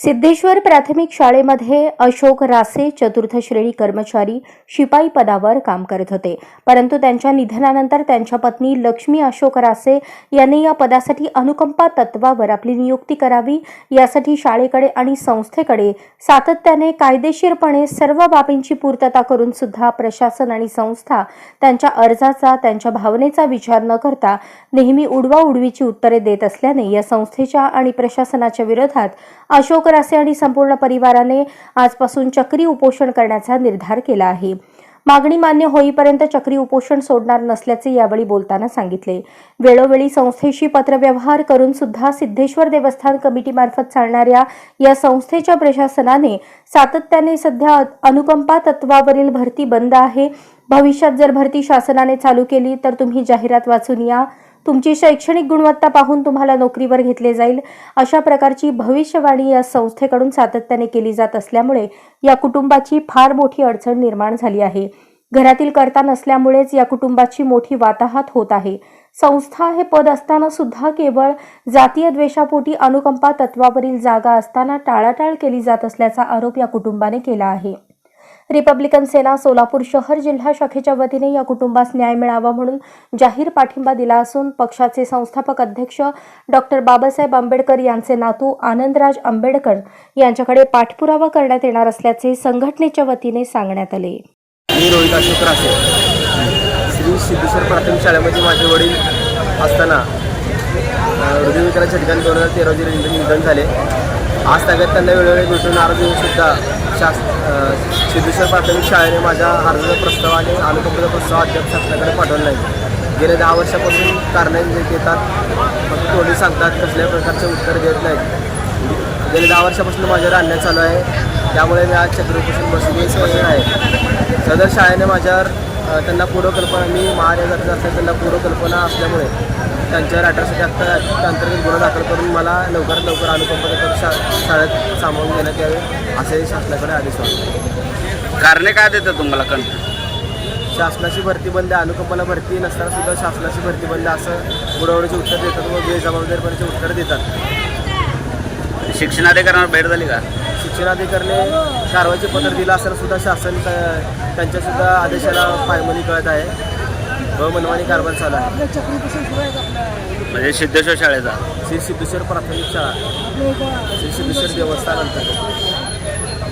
सिद्धेश्वर प्राथमिक शाळेमध्ये अशोक रासे चतुर्थ श्रेणी कर्मचारी शिपाई पदावर काम करत होते. परंतु त्यांच्या निधनानंतर त्यांच्या पत्नी लक्ष्मी अशोक रासे यांनी या पदासाठी अनुकंपा तत्वावर आपली नियुक्ती करावी. यासाठी शाळेकडे आणि संस्थेकडे सातत्याने कायदेशीरपणे सर्व बाबींची पूर्तता करून सुद्धा प्रशासन आणि संस्था त्यांच्या अर्जाचा त्यांच्या भावनेचा विचार न करता नेहमी उडवाउडवीची उत्तरे देत असल्याने या संस्थेच्या आणि प्रशासनाच्या विरोधात अशोक रासे आणि संपूर्ण परिवाराने आजपासून चक्री उपोषण करण्याचा निर्धार केला आहे. मागणी मान्य होईपर्यंत चक्री उपोषण सोडणार नसल्याचे यावेळी बोलताना सांगितले. वेळोवेळी संस्थेशी पत्रव्यवहार करून सुद्धा सिद्धेश्वर देवस्थान कमिटीमार्फत चालणाऱ्या या संस्थेच्या प्रशासनाने सातत्याने सध्या अनुकंपा तत्वावरील भरती बंद आहे. भविष्यात जर भरती शासनाने चालू केली तर तुम्ही जाहिरात वाचून या. तुमची शैक्षणिक गुणवत्ता पाहून तुम्हाला नोकरीवर घेतले जाईल. अशा प्रकारची भविष्यवाणी या संस्थेकडून सातत्याने केली जात असल्यामुळे या कुटुंबाची फार मोठी अडचण निर्माण झाली आहे. घरातील करता नसल्यामुळेच या कुटुंबाची मोठी वाताहात होत आहे. संस्था हे पद असताना सुद्धा केवळ जातीय द्वेषापोटी अनुकंपा तत्वावरील जागा असताना टाळाटाळ केली जात असल्याचा आरोप या कुटुंबाने केला आहे. रिपब्लिकन सेना सोलापूर शहर जिल्हा शाखेच्या वतीने या कुटुंबास न्याय मिळावा म्हणून जाहीर पाठिंबा दिला असून पक्षाचे संस्थापक अध्यक्ष डॉक्टर बाबासाहेब आंबेडकर यांचे नातू आनंदराज आंबेडकर यांच्याकडे पाठपुरावा करण्यात येणार असल्याचे संघटनेच्या वतीने सांगण्यात आले. मी रोहित अशोक रासे श्री सिद्धेश्वर प्राथमिक शाळेमध्ये माझे वडील असताना हृदयविकाराच्या ठिकाणी दोन हजार तेरा रोजी निधन झाले. आज ताब्यात त्यांना वेळोवेळी भेटून अर्ज देऊन सुद्धा शास सिद्धेश्वर प्राथमिक शाळेने माझ्या अर्जाचा प्रस्ताव आणि अनुकंपाचा प्रस्ताव अद्याप शासनाकडे पाठवला नाही गेल्या दहा वर्षापासून कारणे जे देतात फक्त तोंडी सांगतात कसल्या प्रकारचे उत्तर देत नाहीत. गेल्या दहा वर्षापासून माझ्यावर अन्याय चालू आहे. त्यामुळे मी आज चक्रोपोषण बसून समजलं आहे. सदर शाळेने माझ्यावर त्यांना पूर्वकल्पना मी महाराजांचा असल्या त्यांना पूर्वकल्पना असल्यामुळे त्यांच्यावर अठराशे अठ्याहत्तर अंतर्गत गुन्हा दाखल करून मला लवकरात लवकर अनुकंप करून शा शाळेत सामावून घेण्यात यावे असे शासनाकडे आदेश होते कारणे काय देतात तुम्हाला कण शासनाची भरती बंद अनुकंपाला भरती नसताना सुद्धा शासनाची भरती बंद असं उडवडीचे उत्तर देतात व बेजबाबदारीपणाचे उत्तर देतात. शिक्षणाधिकाऱ्यांना भेट झाली का? शिक्षणाधिकाऱ्याने कारवाईचे पत्र दिलं असताना सुद्धा शासन त्या- त्यांच्या सुद्धा आदेशाला पायमनी कळत आहे. व मनमानी कारभार चालू आहे. म्हणजे सिद्धेश्वर शाळेचा? श्री सिद्धेश्वर प्राथमिक शाळा. श्री सिद्धेश्वर देवस्थान अंतर्गत.